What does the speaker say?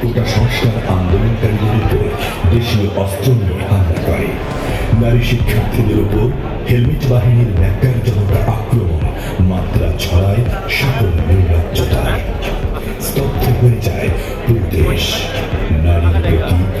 কোটা সংস্কার আন্দোলনকারীদের উপর দেশীয় অস্ত্র নিয়ে সরকারি শিক্ষার্থীদের উপর হেলমেট বাহিনীর ন্যাক্কারজনক আক্রমণ, মাত্রা ছড়ায় সকল নির্লজ্জতায় স্তব্ধ হয়ে যায় পুরো দেশ। নারীর প্রতি